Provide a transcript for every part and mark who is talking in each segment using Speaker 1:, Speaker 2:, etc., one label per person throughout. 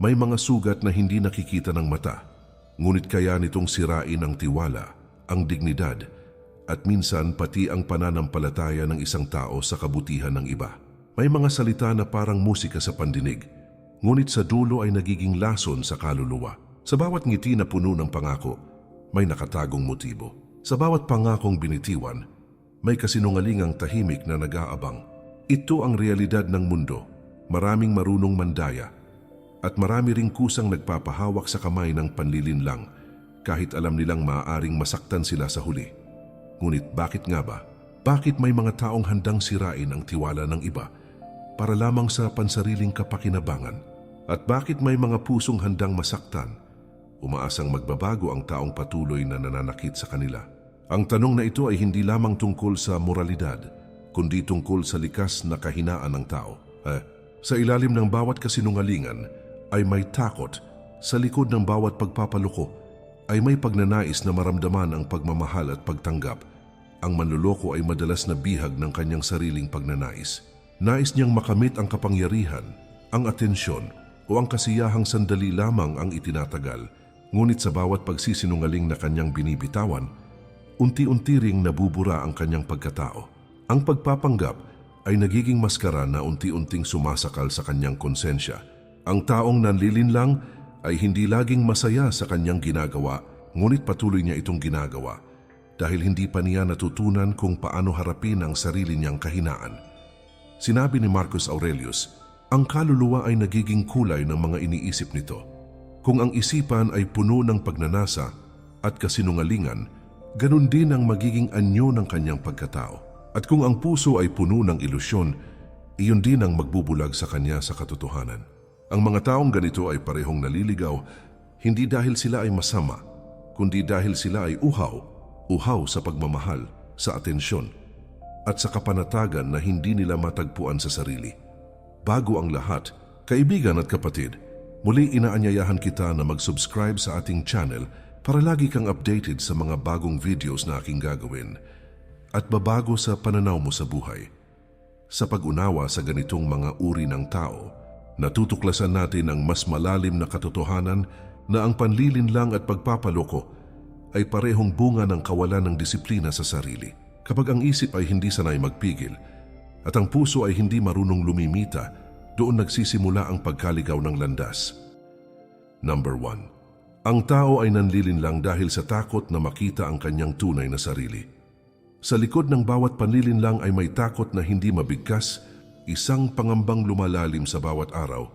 Speaker 1: May mga sugat na hindi nakikita ng mata, ngunit kaya nitong sirain ang tiwala, ang dignidad, at minsan pati ang pananampalataya ng isang tao sa kabutihan ng iba. May mga salita na parang musika sa pandinig, ngunit sa dulo ay nagiging lason sa kaluluwa. Sa bawat ngiti na puno ng pangako, may nakatagong motibo. Sa bawat pangakong binitiwan, may kasinungalingang tahimik na nag-aabang. Ito ang realidad ng mundo. Maraming marunong mandaya at marami ring kusang nagpapahawak sa kamay ng panlilinlang kahit alam nilang maaaring masaktan sila sa huli. Ngunit bakit nga ba? Bakit may mga taong handang sirain ang tiwala ng iba para lamang sa pansariling kapakinabangan? At bakit may mga pusong handang masaktan, umaasang magbabago ang taong patuloy na nananakit sa kanila? Ang tanong na ito ay hindi lamang tungkol sa moralidad, kundi tungkol sa likas na kahinaan ng tao. Eh, sa ilalim ng bawat kasinungalingan ay may takot, sa likod ng bawat pagpapaluko ay may pagnanais na maramdaman ang pagmamahal at pagtanggap. Ang manluloko ay madalas na bihag ng kanyang sariling pagnanais. Nais niyang makamit ang kapangyarihan, ang atensyon o ang kasiyahang sandali lamang ang itinatagal. Ngunit sa bawat pagsisinungaling na kanyang binibitawan, unti-unti ring nabubura ang kanyang pagkatao. Ang pagpapanggap ay nagiging maskara na unti-unting sumasakal sa kanyang konsensya. Ang taong nanlilinlang ay hindi laging masaya sa kanyang ginagawa, ngunit patuloy niya itong ginagawa dahil hindi pa niya natutunan kung paano harapin ang sarili niyang kahinaan. Sinabi ni Marcus Aurelius, ang kaluluwa ay nagiging kulay ng mga iniisip nito. Kung ang isipan ay puno ng pagnanasa at kasinungalingan, ganun din ang magiging anyo ng kanyang pagkatao. At kung ang puso ay puno ng ilusyon, iyon din ang magbubulag sa kanya sa katotohanan. Ang mga taong ganito ay parehong naliligaw, hindi dahil sila ay masama, kundi dahil sila ay uhaw, uhaw sa pagmamahal, sa atensyon, at sa kapanatagan na hindi nila matagpuan sa sarili. Bago ang lahat, kaibigan at kapatid, muli inaanyayahan kita na mag-subscribe sa ating channel para lagi kang updated sa mga bagong videos na aking gagawin at babago sa pananaw mo sa buhay. Sa pag-unawa sa ganitong mga uri ng tao, natutuklasan natin ang mas malalim na katotohanan na ang panlilinlang at pagpapaloko ay parehong bunga ng kawalan ng disiplina sa sarili. Kapag ang isip ay hindi sanay magpigil at ang puso ay hindi marunong lumimita, doon nagsisimula ang pagkaligaw ng landas. Number 1. Ang tao ay nanlilinlang dahil sa takot na makita ang kanyang tunay na sarili. Sa likod ng bawat panlilinlang ay may takot na hindi mabigkas, isang pangambang lumalalim sa bawat araw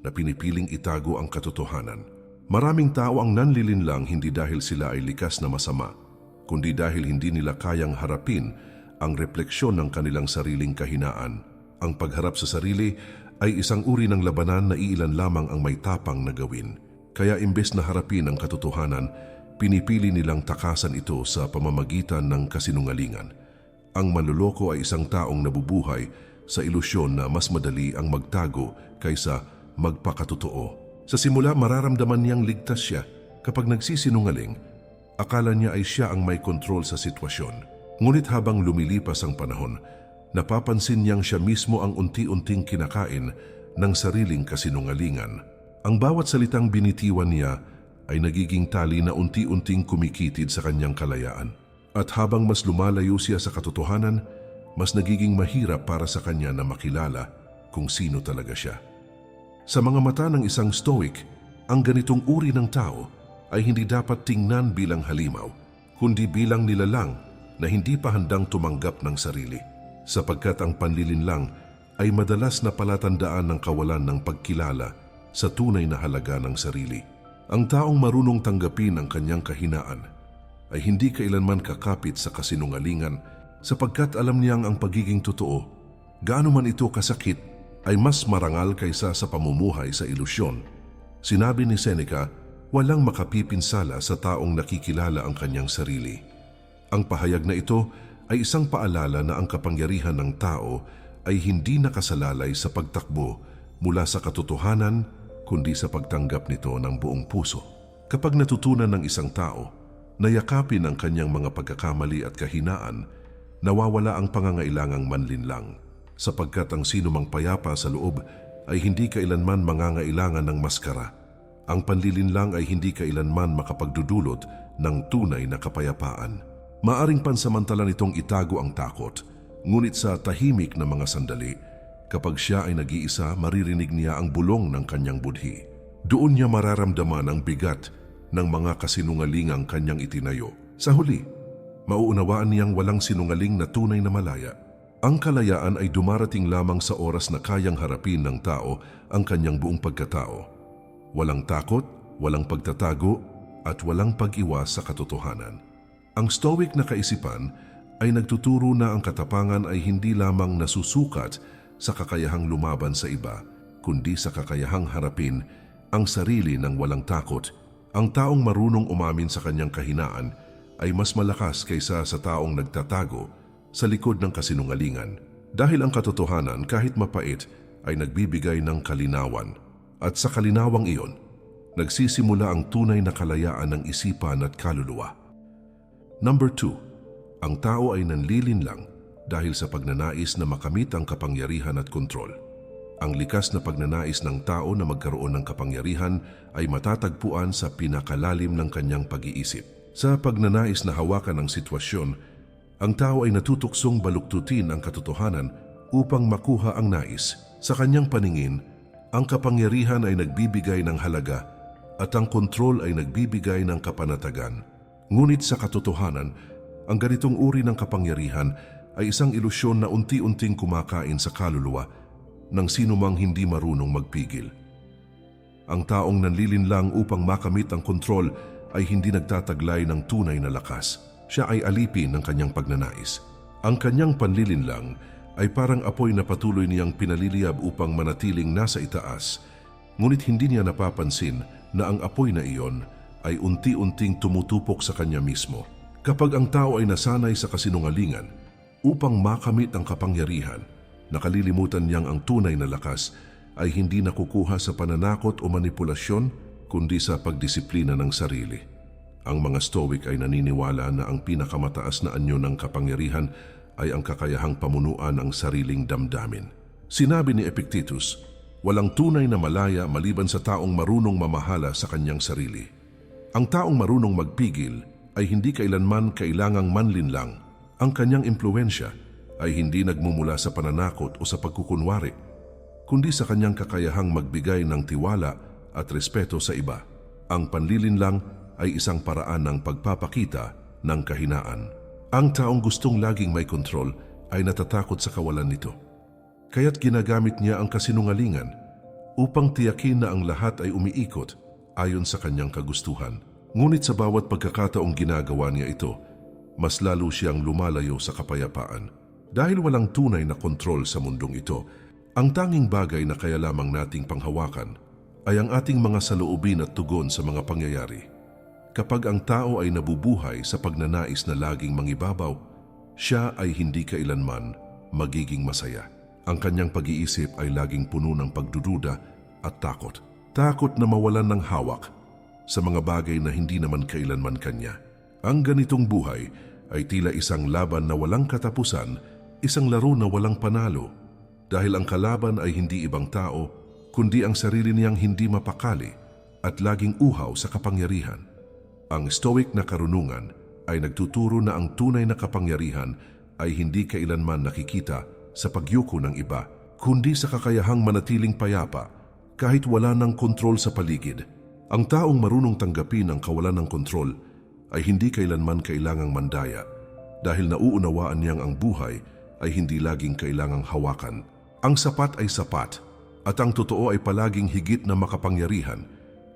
Speaker 1: na pinipiling itago ang katotohanan. Maraming tao ang nanlilinlang hindi dahil sila ay likas na masama, kundi dahil hindi nila kayang harapin ang refleksyon ng kanilang sariling kahinaan. Ang pagharap sa sarili ay isang uri ng labanan na iilan lamang ang may tapang na gawin. Kaya imbes na harapin ang katotohanan, pinipili nilang takasan ito sa pamamagitan ng kasinungalingan. Ang manluloko ay isang taong nabubuhay sa ilusyon na mas madali ang magtago kaysa magpakatotoo. Sa simula mararamdaman niyang ligtas siya kapag nagsisinungaling, akala niya ay siya ang may kontrol sa sitwasyon. Ngunit habang lumilipas ang panahon, napapansin niyang siya mismo ang unti-unting kinakain ng sariling kasinungalingan. Ang bawat salitang binitiwan niya ay nagiging tali na unti-unting kumikitid sa kanyang kalayaan. At habang mas lumalayo siya sa katotohanan, mas nagiging mahirap para sa kanya na makilala kung sino talaga siya. Sa mga mata ng isang stoic, ang ganitong uri ng tao ay hindi dapat tingnan bilang halimaw, kundi bilang nilalang na hindi pa handang tumanggap ng sarili, sapagkat ang panlilinlang ay madalas na palatandaan ng kawalan ng pagkilala sa tunay na halaga ng sarili. Ang taong marunong tanggapin ang kanyang kahinaan ay hindi kailanman kakapit sa kasinungalingan sapagkat alam niyang ang pagiging totoo, gaano man ito kasakit, ay mas marangal kaysa sa pamumuhay sa ilusyon. Sinabi ni Seneca, walang makapipinsala sa taong nakikilala ang kanyang sarili. Ang pahayag na ito ay isang paalala na ang kapangyarihan ng tao ay hindi nakasalalay sa pagtakbo mula sa katotohanan kundi sa pagtanggap nito ng buong puso. Kapag natutunan ng isang tao na yakapin ang kanyang mga pagkakamali at kahinaan, nawawala ang pangangailangang manlinlang sapagkat ang sinumang payapa sa loob ay hindi kailanman mangangailangan ng maskara. Ang panlilinlang ay hindi kailanman makapagdudulot ng tunay na kapayapaan. Maaring pansamantala nitong itago ang takot, ngunit sa tahimik na mga sandali, kapag siya ay nag-iisa, maririnig niya ang bulong ng kanyang budhi. Doon niya mararamdaman ang bigat ng mga kasinungalingang kanyang itinayo. Sa huli, mauunawaan niyang walang sinungaling na tunay na malaya. Ang kalayaan ay dumarating lamang sa oras na kayang harapin ng tao ang kanyang buong pagkatao. Walang takot, walang pagtatago, at walang pag-iwas sa katotohanan. Ang stoic na kaisipan ay nagtuturo na ang katapangan ay hindi lamang nasusukat sa kakayahang lumaban sa iba, kundi sa kakayahang harapin ang sarili ng walang takot. Ang taong marunong umamin sa kanyang kahinaan ay mas malakas kaysa sa taong nagtatago sa likod ng kasinungalingan. Dahil ang katotohanan kahit mapait ay nagbibigay ng kalinawan. At sa kalinawang iyon, nagsisimula ang tunay na kalayaan ng isipan at kaluluwa. Number 2. Ang tao ay nanlilin lang dahil sa pagnanais na makamit ang kapangyarihan at kontrol. Ang likas na pagnanais ng tao na magkaroon ng kapangyarihan ay matatagpuan sa pinakalalim ng kanyang pag-iisip. Sa pagnanais na hawakan ang sitwasyon, ang tao ay natutuksong baluktutin ang katotohanan upang makuha ang nais. Sa kanyang paningin, ang kapangyarihan ay nagbibigay ng halaga at ang kontrol ay nagbibigay ng kapanatagan. Ngunit sa katotohanan, ang ganitong uri ng kapangyarihan ay isang ilusyon na unti-unting kumakain sa kaluluwa ng sinumang hindi marunong magpigil. Ang taong nanlilinlang upang makamit ang kontrol ay hindi nagtataglay ng tunay na lakas. Siya ay alipin ng kanyang pagnanais. Ang kanyang panlilinlang ay parang apoy na patuloy niyang pinaliliyab upang manatiling nasa itaas, ngunit hindi niya napapansin na ang apoy na iyon ay unti-unting tumutupok sa kanya mismo. Kapag ang tao ay nasanay sa kasinungalingan upang makamit ang kapangyarihan, nakalilimutan niyang ang tunay na lakas ay hindi nakukuha sa pananakot o manipulasyon kundi sa pagdisiplina ng sarili. Ang mga Stoic ay naniniwala na ang pinakamataas na anyo ng kapangyarihan ay ang kakayahang pamunuan ang sariling damdamin. Sinabi ni Epictetus, walang tunay na malaya maliban sa taong marunong mamahala sa kanyang sarili. Ang taong marunong magpigil ay hindi kailanman kailangang manlinlang. Ang kanyang impluensya ay hindi nagmumula sa pananakot o sa pagkukunwari, kundi sa kanyang kakayahang magbigay ng tiwala at respeto sa iba. Ang panlilinlang ay isang paraan ng pagpapakita ng kahinaan. Ang taong gustong laging may kontrol ay natatakot sa kawalan nito. Kaya't ginagamit niya ang kasinungalingan upang tiyakin na ang lahat ay umiikot ayon sa kanyang kagustuhan. Ngunit sa bawat pagkakataong ginagawa niya ito, mas lalo siyang lumalayo sa kapayapaan. Dahil walang tunay na kontrol sa mundong ito, ang tanging bagay na kaya lamang nating panghawakan ay ang ating mga saloobin at tugon sa mga pangyayari. Kapag ang tao ay nabubuhay sa pagnanais na laging mangibabaw, siya ay hindi kailanman magiging masaya. Ang kanyang pag-iisip ay laging puno ng pagdududa at takot. Takot na mawalan ng hawak sa mga bagay na hindi naman kailanman kanya. Ang ganitong buhay ay tila isang laban na walang katapusan, isang laro na walang panalo, dahil ang kalaban ay hindi ibang tao, kundi ang sarili niyang hindi mapakali at laging uhaw sa kapangyarihan. Ang stoic na karunungan ay nagtuturo na ang tunay na kapangyarihan ay hindi kailanman nakikita sa pagyuko ng iba, kundi sa kakayahang manatiling payapa kahit wala ng kontrol sa paligid. Ang taong marunong tanggapin ang kawalan ng kontrol ay hindi kailanman kailangang mandaya dahil nauunawaan niyang ang buhay ay hindi laging kailangang hawakan. Ang sapat ay sapat at ang totoo ay palaging higit na makapangyarihan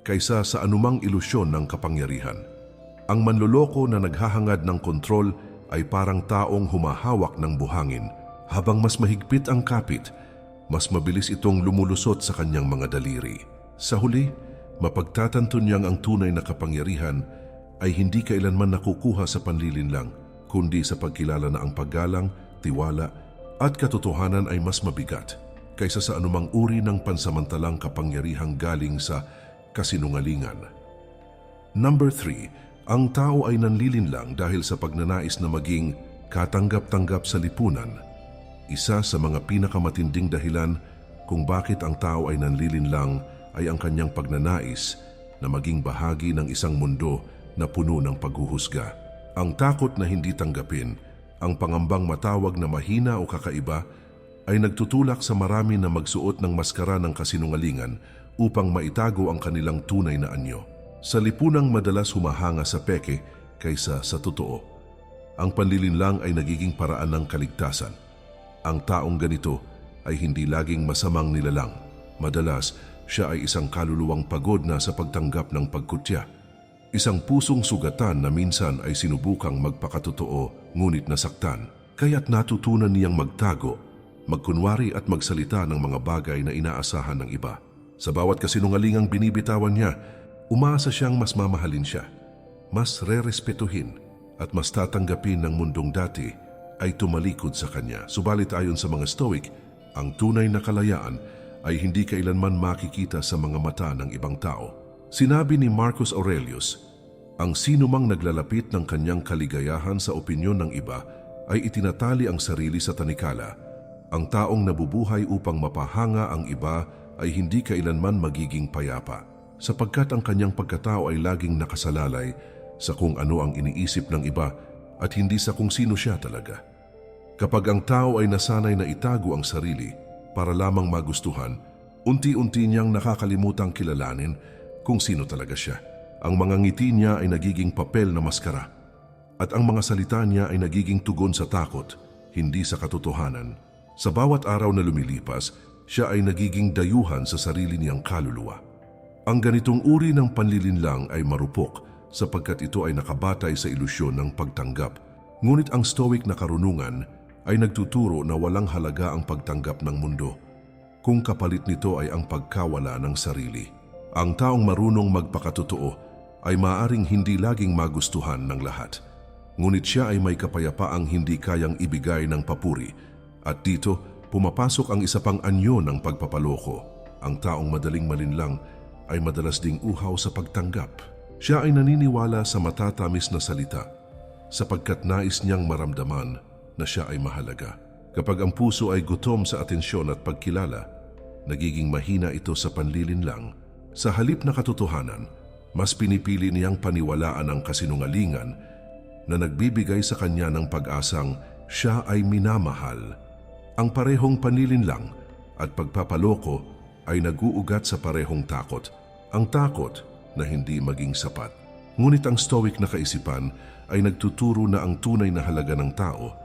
Speaker 1: kaysa sa anumang ilusyon ng kapangyarihan. Ang manloloko na naghahangad ng kontrol ay parang taong humahawak ng buhangin. Habang mas mahigpit ang kapit, mas mabilis itong lumulusot sa kanyang mga daliri. Sa huli, mapagtatanto niyang ang tunay na kapangyarihan ay hindi kailanman nakukuha sa panlilinlang, kundi sa pagkilala na ang paggalang, tiwala, at katotohanan ay mas mabigat kaysa sa anumang uri ng pansamantalang kapangyarihang galing sa kasinungalingan. Number 3, ang tao ay nanlilinlang dahil sa pagnanais na maging katanggap-tanggap sa lipunan. Isa sa mga pinakamatinding dahilan kung bakit ang tao ay nanlilinlang ay ang kanyang pagnanais na maging bahagi ng isang mundo na puno ng paghuhusga. Ang takot na hindi tanggapin, ang pangambang matawag na mahina o kakaiba, ay nagtutulak sa marami na magsuot ng maskara ng kasinungalingan upang maitago ang kanilang tunay na anyo. Sa lipunang madalas humahanga sa peke kaysa sa totoo. Ang panlilinlang ay nagiging paraan ng kaligtasan. Ang taong ganito ay hindi laging masamang nilalang. Madalas, siya ay isang kaluluwang pagod na sa pagtanggap ng pagkutya. Isang pusong sugatan na minsan ay sinubukang magpakatotoo ngunit nasaktan. Kaya't natutunan niyang magtago, magkunwari at magsalita ng mga bagay na inaasahan ng iba. Sa bawat kasinungalingang binibitawan niya, umaasa siyang mas mamahalin siya, mas rerespetuhin at mas tatanggapin ng mundong dati ay tumalikod sa kanya. Subalit ayon sa mga Stoic, ang tunay na kalayaan ay hindi kailanman makikita sa mga mata ng ibang tao. Sinabi ni Marcus Aurelius, ang sino mang naglalapit ng kanyang kaligayahan sa opinyon ng iba ay itinatali ang sarili sa tanikala. Ang taong nabubuhay upang mapahanga ang iba ay hindi kailanman magiging payapa sapagkat ang kanyang pagkatao ay laging nakasalalay sa kung ano ang iniisip ng iba at hindi sa kung sino siya talaga. Kapag ang tao ay nasanay na itago ang sarili para lamang magustuhan, unti-unti niyang nakakalimutang kilalanin kung sino talaga siya. Ang mga ngiti niya ay nagiging papel na maskara at ang mga salita niya ay nagiging tugon sa takot, hindi sa katotohanan. Sa bawat araw na lumilipas, siya ay nagiging dayuhan sa sarili niyang kaluluwa. Ang ganitong uri ng panlilinlang ay marupok sapagkat ito ay nakabatay sa ilusyon ng pagtanggap. Ngunit ang stoic na karunungan ay nagtuturo na walang halaga ang pagtanggap ng mundo kung kapalit nito ay ang pagkawala ng sarili. Ang taong marunong magpakatotoo ay maaring hindi laging magustuhan ng lahat. Ngunit siya ay may kapayapaang hindi kayang ibigay ng papuri at dito pumapasok ang isa pang anyo ng pagpapaloko. Ang taong madaling malinlang ay madalas ding uhaw sa pagtanggap. Siya ay naniniwala sa matatamis na salita sapagkat nais niyang maramdaman na siya ay mahalaga. Kapag ang puso ay gutom sa atensyon at pagkilala, nagiging mahina ito sa panlilinlang. Sa halip na katotohanan, mas pinipili niyang paniwalaan ang kasinungalingan na nagbibigay sa kanya ng pag-asang siya ay minamahal. Ang parehong panlilinlang at pagpapaloko ay naguugat sa parehong takot. Ang takot na hindi maging sapat. Ngunit ang stoic na kaisipan ay nagtuturo na ang tunay na halaga ng tao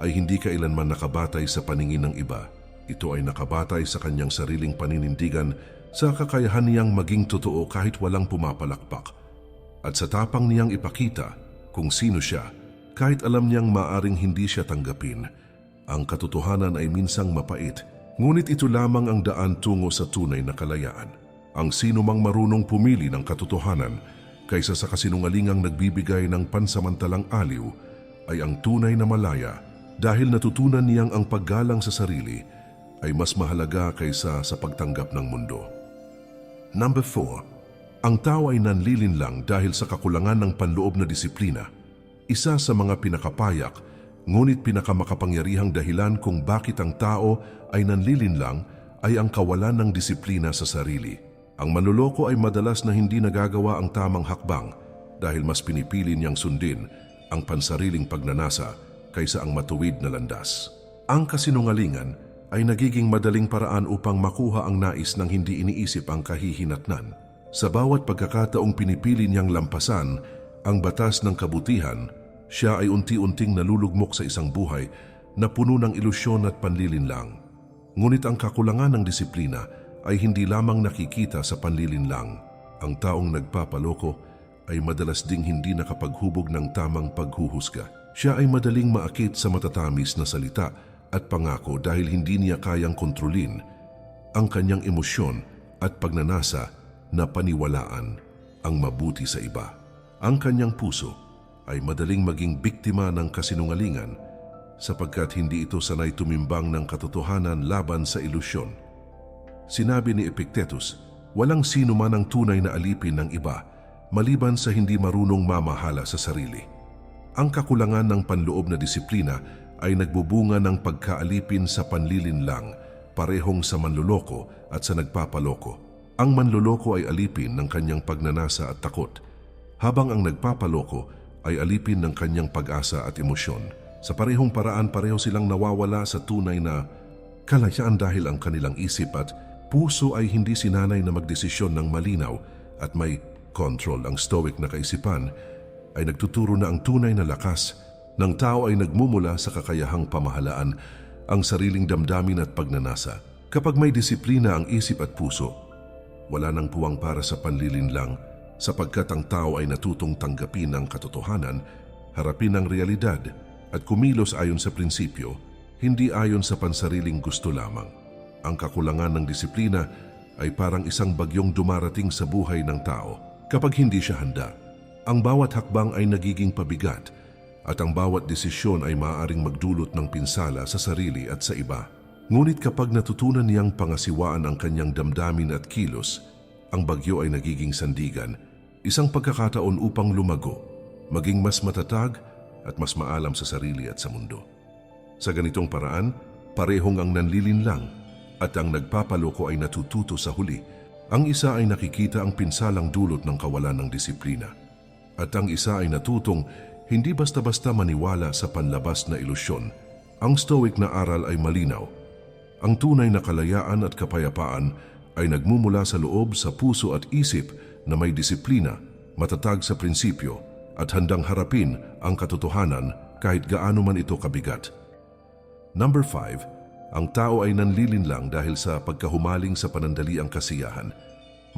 Speaker 1: ay hindi kailanman nakabatay sa paningin ng iba. Ito ay nakabatay sa kanyang sariling paninindigan sa kakayahan niyang maging totoo kahit walang pumapalakpak. At sa tapang niyang ipakita kung sino siya, kahit alam niyang maaring hindi siya tanggapin, ang katotohanan ay minsang mapait, ngunit ito lamang ang daan tungo sa tunay na kalayaan. Ang sino mang marunong pumili ng katotohanan kaysa sa kasinungalingang nagbibigay ng pansamantalang aliw ay ang tunay na malaya dahil natutunan niyang ang paggalang sa sarili ay mas mahalaga kaysa sa pagtanggap ng mundo. Number 4. Ang tao ay nanlilinlang dahil sa kakulangan ng panloob na disiplina. Isa sa mga pinakapayak, ngunit pinakamakapangyarihang dahilan kung bakit ang tao ay nanlilinlang ay ang kawalan ng disiplina sa sarili. Ang manluloko ay madalas na hindi nagagawa ang tamang hakbang dahil mas pinipili niyang sundin ang pansariling pagnanasa kaysa ang matuwid na landas. Ang kasinungalingan ay nagiging madaling paraan upang makuha ang nais ng hindi iniisip ang kahihinatnan. Sa bawat pagkakataong pinipili niyang lampasan ang batas ng kabutihan, siya ay unti-unting nalulugmok sa isang buhay na puno ng ilusyon at panlilinlang. Ngunit ang kakulangan ng disiplina ay hindi lamang nakikita sa panlilinlang. Ang taong nagpapaloko ay madalas ding hindi nakapaghubog ng tamang paghuhusga. Siya ay madaling maakit sa matatamis na salita at pangako dahil hindi niya kayang kontrolin ang kanyang emosyon at pagnanasa na paniwalaan ang mabuti sa iba. Ang kanyang puso ay madaling maging biktima ng kasinungalingan sapagkat hindi ito sanay tumimbang ng katotohanan laban sa ilusyon. Sinabi ni Epictetus, walang sino man ang tunay na alipin ng iba maliban sa hindi marunong mamahala sa sarili. Ang kakulangan ng panloob na disiplina ay nagbubunga ng pagkaalipin sa panlilinlang, parehong sa manluloko at sa nagpapaloko. Ang manluloko ay alipin ng kanyang pagnanasa at takot, habang ang nagpapaloko ay alipin ng kanyang pag-asa at emosyon. Sa parehong paraan pareho silang nawawala sa tunay na kalayaan dahil ang kanilang isip at puso ay hindi sinanay na magdesisyon ng malinaw at may control. Ang stoic na kaisipan ay nagtuturo na ang tunay na lakas ng tao ay nagmumula sa kakayahang pamahalaan ang sariling damdamin at pagnanasa. Kapag may disiplina ang isip at puso, wala nang puwang para sa panlilinlang sapagkat ang tao ay natutong tanggapin ang katotohanan, harapin ang realidad at kumilos ayon sa prinsipyo, hindi ayon sa pansariling gusto lamang. Ang kakulangan ng disiplina ay parang isang bagyong dumarating sa buhay ng tao kapag hindi siya handa. Ang bawat hakbang ay nagiging pabigat at ang bawat desisyon ay maaaring magdulot ng pinsala sa sarili at sa iba. Ngunit kapag natutunan niyang pangasiwaan ang kanyang damdamin at kilos, ang bagyo ay nagiging sandigan, isang pagkakataon upang lumago, maging mas matatag at mas maalam sa sarili at sa mundo. Sa ganitong paraan, parehong ang nanlilinlang at ang nagpapaloko ay natututo sa huli. Ang isa ay nakikita ang pinsalang dulot ng kawalan ng disiplina. At ang isa ay natutong hindi basta-basta maniwala sa panlabas na ilusyon. Ang stoic na aral ay malinaw. Ang tunay na kalayaan at kapayapaan ay nagmumula sa loob, sa puso at isip na may disiplina, matatag sa prinsipyo at handang harapin ang katotohanan kahit gaano man ito kabigat. Number 5, ang tao ay nanlilinlang dahil sa pagkahumaling sa panandaliang kasiyahan.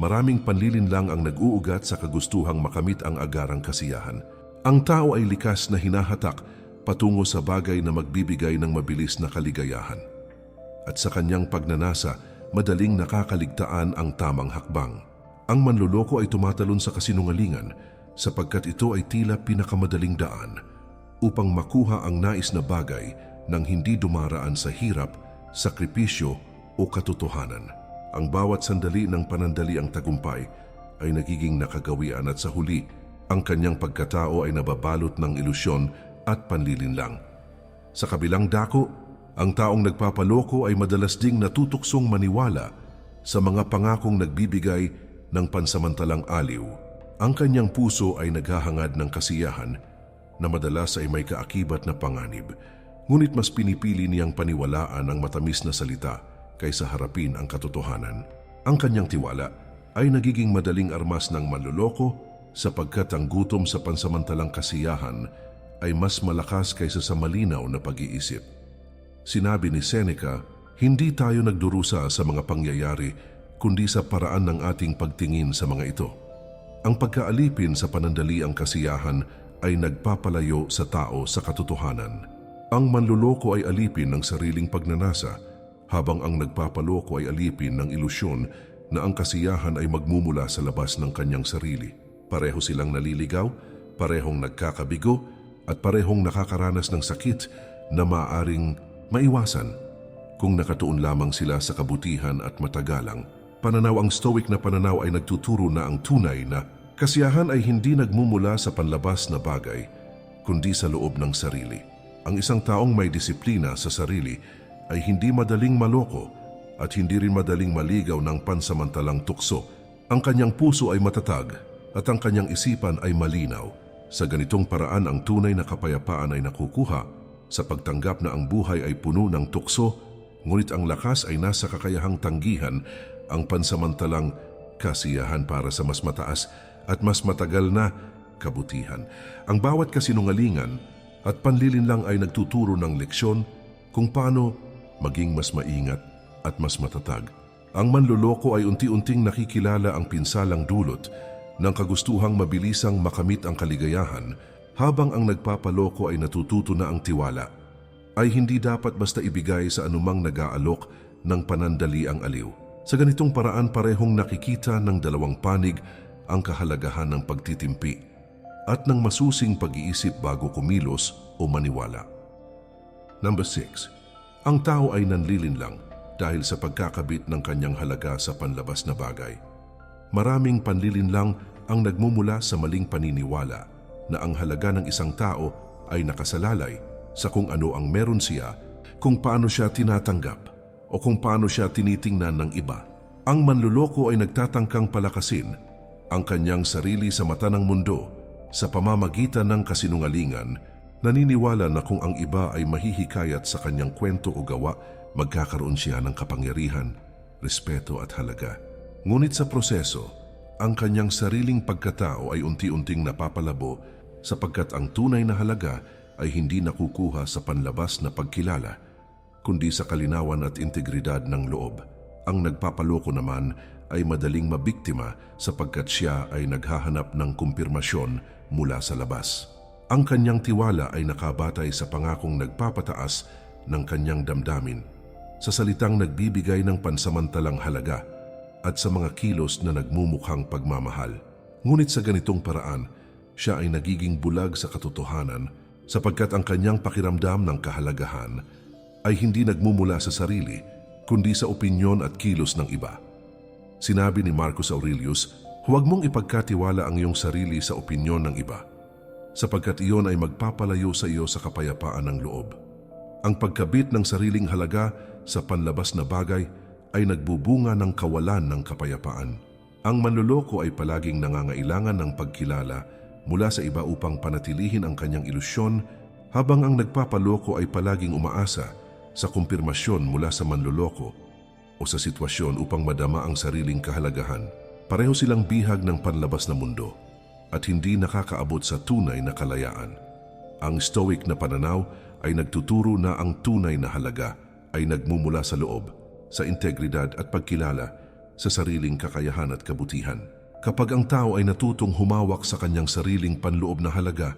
Speaker 1: Maraming panlilinlang ang nag-uugat sa kagustuhang makamit ang agarang kasiyahan. Ang tao ay likas na hinahatak patungo sa bagay na magbibigay ng mabilis na kaligayahan. At sa kanyang pagnanasa, madaling nakakaligtaan ang tamang hakbang. Ang manluloko ay tumatalon sa kasinungalingan sapagkat ito ay tila pinakamadaling daan upang makuha ang nais na bagay nang hindi dumaraan sa hirap, sakripisyo o katotohanan. Ang bawat sandali ng panandaliang tagumpay ay nagiging nakagawian at sa huli, ang kanyang pagkatao ay nababalot ng ilusyon at panlilinlang. Sa kabilang dako, ang taong nagpapaloko ay madalas ding natutuksong maniwala sa mga pangakong nagbibigay ng pansamantalang aliw. Ang kanyang puso ay naghahangad ng kasiyahan na madalas ay may kaakibat na panganib. Ngunit mas pinipili niyang paniwalaan ang matamis na salita kaysa harapin ang katotohanan. Ang kanyang tiwala ay nagiging madaling armas ng manluloko sapagkat ang gutom sa pansamantalang kasiyahan ay mas malakas kaysa sa malinaw na pag-iisip. Sinabi ni Seneca, hindi tayo nagdurusa sa mga pangyayari kundi sa paraan ng ating pagtingin sa mga ito. Ang pagkaalipin sa panandaliang kasiyahan ay nagpapalayo sa tao sa katotohanan. Ang manluloko ay alipin ng sariling pagnanasa, habang ang nagpapaloko ay alipin ng ilusyon na ang kasiyahan ay magmumula sa labas ng kanyang sarili. Pareho silang naliligaw, parehong nagkakabigo, at parehong nakakaranas ng sakit na maaring maiwasan kung nakatuon lamang sila sa kabutihan at matagalang. Pananaw ang stoic na pananaw ay nagtuturo na ang tunay na kasiyahan ay hindi nagmumula sa panlabas na bagay, kundi sa loob ng sarili. Ang isang taong may disiplina sa sarili ay hindi madaling maloko at hindi rin madaling maligaw ng pansamantalang tukso. Ang kanyang puso ay matatag at ang kanyang isipan ay malinaw. Sa ganitong paraan ang tunay na kapayapaan ay nakukuha sa pagtanggap na ang buhay ay puno ng tukso, ngunit ang lakas ay nasa kakayahang tanggihan ang pansamantalang kasiyahan para sa mas mataas at mas matagal na kabutihan. Ang bawat kasinungalingan at panlilinlang ay nagtuturo ng leksyon kung paano maging mas maingat at mas matatag. Ang manluloko ay unti-unting nakikilala ang pinsalang dulot ng kagustuhang mabilisang makamit ang kaligayahan habang ang nagpapaloko ay natututo na ang tiwala ay hindi dapat basta ibigay sa anumang nag-aalok ng panandali ang aliw. Sa ganitong paraan parehong nakikita ng dalawang panig ang kahalagahan ng pagtitimpi at ng masusing pag-iisip bago kumilos o maniwala. Number 6. Ang tao ay nanlilinlang dahil sa pagkakabit ng kanyang halaga sa panlabas na bagay. Maraming panlilinlang ang nagmumula sa maling paniniwala na ang halaga ng isang tao ay nakasalalay sa kung ano ang meron siya, kung paano siya tinatanggap, o kung paano siya tinitingnan ng iba. Ang manluloko ay nagtatangkang palakasin ang kanyang sarili sa mata ng mundo sa pamamagitan ng kasinungalingan, naniniwala na kung ang iba ay mahihikayat sa kanyang kwento o gawa, magkakaroon siya ng kapangyarihan, respeto at halaga. Ngunit sa proseso, ang kanyang sariling pagkatao ay unti-unting napapalabo sapagkat ang tunay na halaga ay hindi nakukuha sa panlabas na pagkilala, kundi sa kalinawan at integridad ng loob. Ang nagpapaloko naman ay madaling mabiktima sapagkat siya ay naghahanap ng kumpirmasyon mula sa labas. Ang kanyang tiwala ay nakabatay sa pangakong nagpapataas ng kanyang damdamin, sa salitang nagbibigay ng pansamantalang halaga at sa mga kilos na nagmumukhang pagmamahal. Ngunit sa ganitong paraan, siya ay nagiging bulag sa katotohanan sapagkat ang kanyang pakiramdam ng kahalagahan ay hindi nagmumula sa sarili kundi sa opinyon at kilos ng iba. Sinabi ni Marcus Aurelius, huwag mong ipagkatiwala ang iyong sarili sa opinyon ng iba sapagkat iyon ay magpapalayo sa iyo sa kapayapaan ng loob. Ang pagkabit ng sariling halaga sa panlabas na bagay ay nagbubunga ng kawalan ng kapayapaan. Ang manluloko ay palaging nangangailangan ng pagkilala mula sa iba upang panatilihin ang kanyang ilusyon habang ang nagpapaloko ay palaging umaasa sa kumpirmasyon mula sa manluloko o sa sitwasyon upang madama ang sariling kahalagahan. Pareho silang bihag ng panlabas na mundo at hindi nakakaabot sa tunay na kalayaan. Ang stoic na pananaw ay nagtuturo na ang tunay na halaga ay nagmumula sa loob, sa integridad at pagkilala sa sariling kakayahan at kabutihan. Kapag ang tao ay natutong humawak sa kanyang sariling panloob na halaga,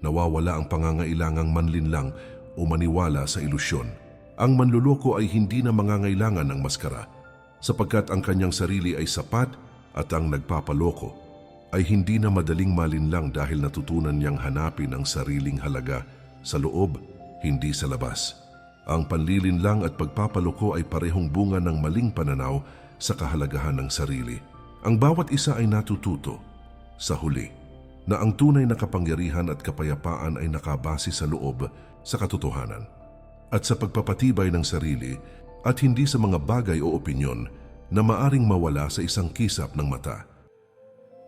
Speaker 1: nawawala ang pangangailangang manlinlang o maniwala sa ilusyon. Ang manluloko ay hindi na mangangailangan ng maskara sapagkat ang kanyang sarili ay sapat at ang nagpapaloko ay hindi na madaling malinlang dahil natutunan niyang hanapin ang sariling halaga sa loob, hindi sa labas. Ang panlilinlang at pagpapaloko ay parehong bunga ng maling pananaw sa kahalagahan ng sarili. Ang bawat isa ay natututo sa huli na ang tunay na kapangyarihan at kapayapaan ay nakabase sa loob sa katotohanan at sa pagpapatibay ng sarili at hindi sa mga bagay o opinyon na maaring mawala sa isang kisap ng mata.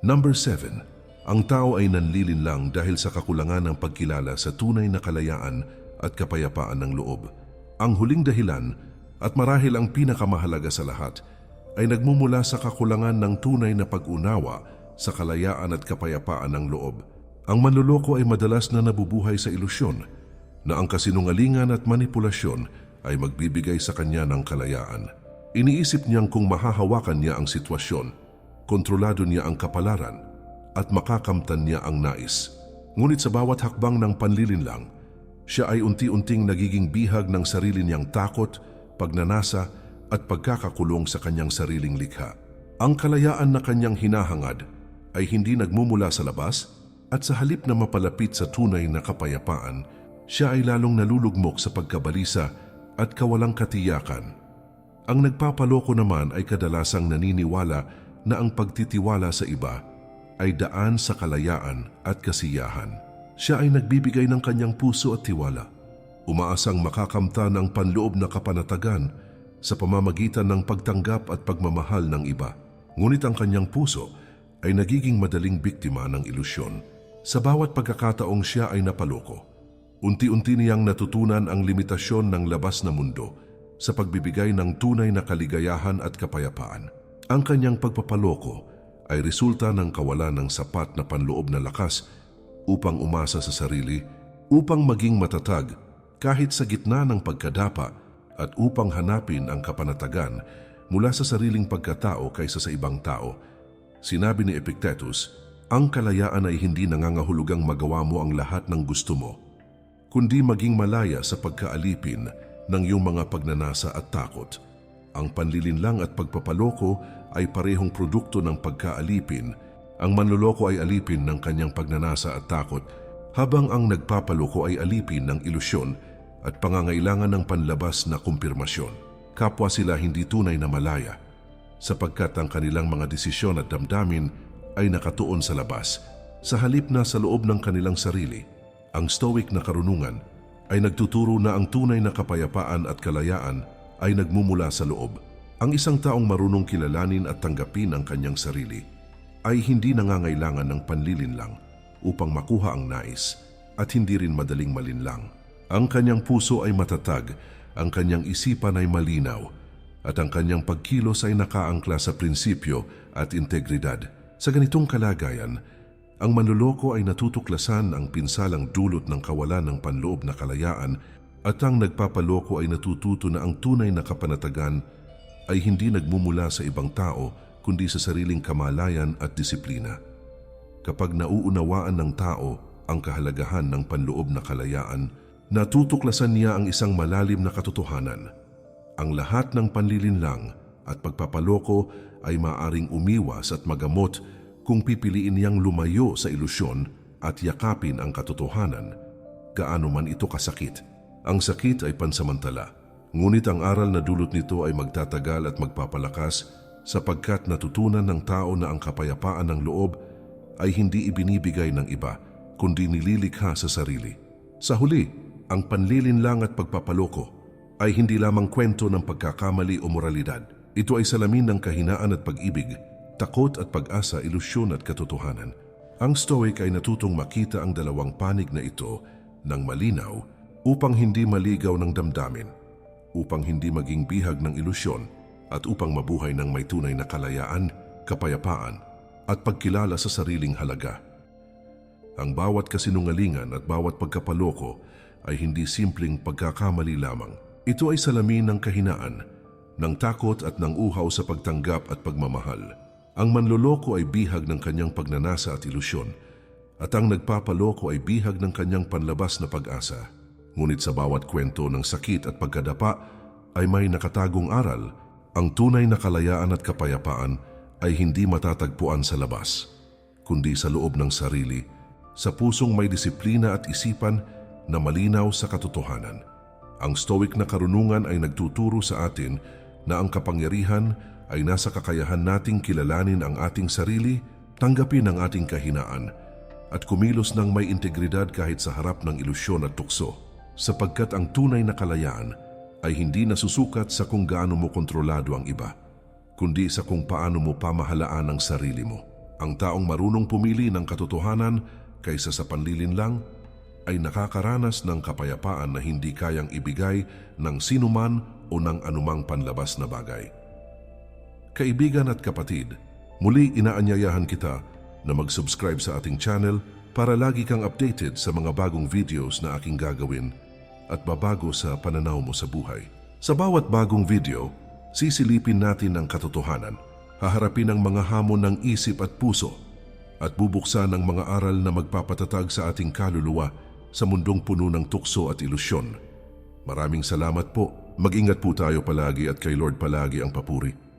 Speaker 1: Number 7. Ang tao ay nanlilinlang dahil sa kakulangan ng pagkilala sa tunay na kalayaan at kapayapaan ng loob. Ang huling dahilan at marahil ang pinakamahalaga sa lahat ay nagmumula sa kakulangan ng tunay na pag-unawa sa kalayaan at kapayapaan ng loob. Ang manluloko ay madalas na nabubuhay sa ilusyon na ang kasinungalingan at manipulasyon ay magbibigay sa kanya ng kalayaan. Iniisip niyang kung mahahawakan niya ang sitwasyon, kontrolado niya ang kapalaran at makakamtan niya ang nais. Ngunit sa bawat hakbang ng panlilinlang, siya ay unti-unting nagiging bihag ng sarili niyang takot, pagnanasa at pagkakakulong sa kanyang sariling likha. Ang kalayaan na kanyang hinahangad ay hindi nagmumula sa labas at sa halip na mapalapit sa tunay na kapayapaan, siya ay lalong nalulugmok sa pagkabalisa at kawalang katiyakan. Ang nagpapaloko naman ay kadalasang naniniwala na ang pagtitiwala sa iba ay daan sa kalayaan at kasiyahan. Siya ay nagbibigay ng kanyang puso at tiwala. Umaasang makakamta ng panloob na kapanatagan sa pamamagitan ng pagtanggap at pagmamahal ng iba. Ngunit ang kanyang puso ay nagiging madaling biktima ng ilusyon. Sa bawat pagkakataong siya ay napaloko, unti-unti niyang natutunan ang limitasyon ng labas na mundo sa pagbibigay ng tunay na kaligayahan at kapayapaan. Ang kanyang pagpapaloko ay resulta ng kawalan ng sapat na panloob na lakas upang umasa sa sarili, upang maging matatag kahit sa gitna ng pagkadapa at upang hanapin ang kapanatagan mula sa sariling pagkatao kaysa sa ibang tao. Sinabi ni Epictetus, ang kalayaan ay hindi nangangahulugang magawa mo ang lahat ng gusto mo, kundi maging malaya sa pagkaalipin ng iyong mga pagnanasa at takot. Ang panlilinlang at pagpapaloko ay parehong produkto ng pagkaalipin. Ang manluloko ay alipin ng kanyang pagnanasa at takot, habang ang nagpapaloko ay alipin ng ilusyon at pangangailangan ng panlabas na kumpirmasyon. Kapwa sila hindi tunay na malaya, sapagkat ang kanilang mga desisyon at damdamin ay nakatuon sa labas, sa halip na sa loob ng kanilang sarili. Ang stoic na karunungan ay nagtuturo na ang tunay na kapayapaan at kalayaan ay nagmumula sa loob. Ang isang taong marunong kilalanin at tanggapin ang kanyang sarili ay hindi nangangailangan ng panlilinlang upang makuha ang nais at hindi rin madaling malinlang. Ang kanyang puso ay matatag, ang kanyang isipan ay malinaw, at ang kanyang pagkilos ay nakaangkla sa prinsipyo at integridad. Sa ganitong kalagayan, ang manluloko ay natutuklasan ang pinsalang dulot ng kawalan ng panloob na kalayaan at ang nagpapaloko ay natututo na ang tunay na kapanatagan ay hindi nagmumula sa ibang tao kundi sa sariling kamalayan at disiplina. Kapag nauunawaan ng tao ang kahalagahan ng panloob na kalayaan, natutuklasan niya ang isang malalim na katotohanan. Ang lahat ng panlilinlang at pagpapaloko ay maaring umiwas at magamot kung pipiliin niyang lumayo sa ilusyon at yakapin ang katotohanan, gaano man ito kasakit. Ang sakit ay pansamantala, ngunit ang aral na dulot nito ay magtatagal at magpapalakas sapagkat natutunan ng tao na ang kapayapaan ng loob ay hindi ibinibigay ng iba, kundi nililikha sa sarili. Sa huli, ang panlilinlang at pagpapaloko ay hindi lamang kwento ng pagkakamali o moralidad. Ito ay salamin ng kahinaan at pag-ibig, takot at pag-asa, ilusyon at katotohanan. Ang Stoic ay natutong makita ang dalawang panig na ito ng malinaw upang hindi maligaw ng damdamin, upang hindi maging bihag ng ilusyon, at upang mabuhay ng may tunay na kalayaan, kapayapaan, at pagkilala sa sariling halaga. Ang bawat kasinungalingan at bawat pagkapaloko ay hindi simpleng pagkakamali lamang. Ito ay salamin ng kahinaan, ng takot at ng uhaw sa pagtanggap at pagmamahal. Ang manloloko ay bihag ng kanyang pagnanasa at ilusyon, at ang nagpapaloko ay bihag ng kanyang panlabas na pag-asa. Ngunit sa bawat kwento ng sakit at pagkadapa ay may nakatagong aral. Ang tunay na kalayaan at kapayapaan ay hindi matatagpuan sa labas, kundi sa loob ng sarili, sa pusong may disiplina at isipan na malinaw sa katotohanan. Ang stoic na karunungan ay nagtuturo sa atin na ang kapangyarihan ay nasa kakayahan nating kilalanin ang ating sarili, tanggapin ang ating kahinaan, at kumilos ng may integridad kahit sa harap ng ilusyon at tukso, sapagkat ang tunay na kalayaan ay hindi nasusukat sa kung gaano mo kontrolado ang iba, kundi sa kung paano mo pamahalaan ang sarili mo. Ang taong marunong pumili ng katotohanan kaysa sa panlilinlang ay nakakaranas ng kapayapaan na hindi kayang ibigay ng sinuman o ng anumang panlabas na bagay. Kaibigan at kapatid, muli inaanyayahan kita na mag-subscribe sa ating channel para lagi kang updated sa mga bagong videos na aking gagawin at babago sa pananaw mo sa buhay. Sa bawat bagong video, sisilipin natin ang katotohanan, haharapin ang mga hamon ng isip at puso, at bubuksan ang mga aral na magpapatatag sa ating kaluluwa sa mundong puno ng tukso at ilusyon. Maraming salamat po. Mag-ingat po tayo palagi at kay Lord palagi ang papuri.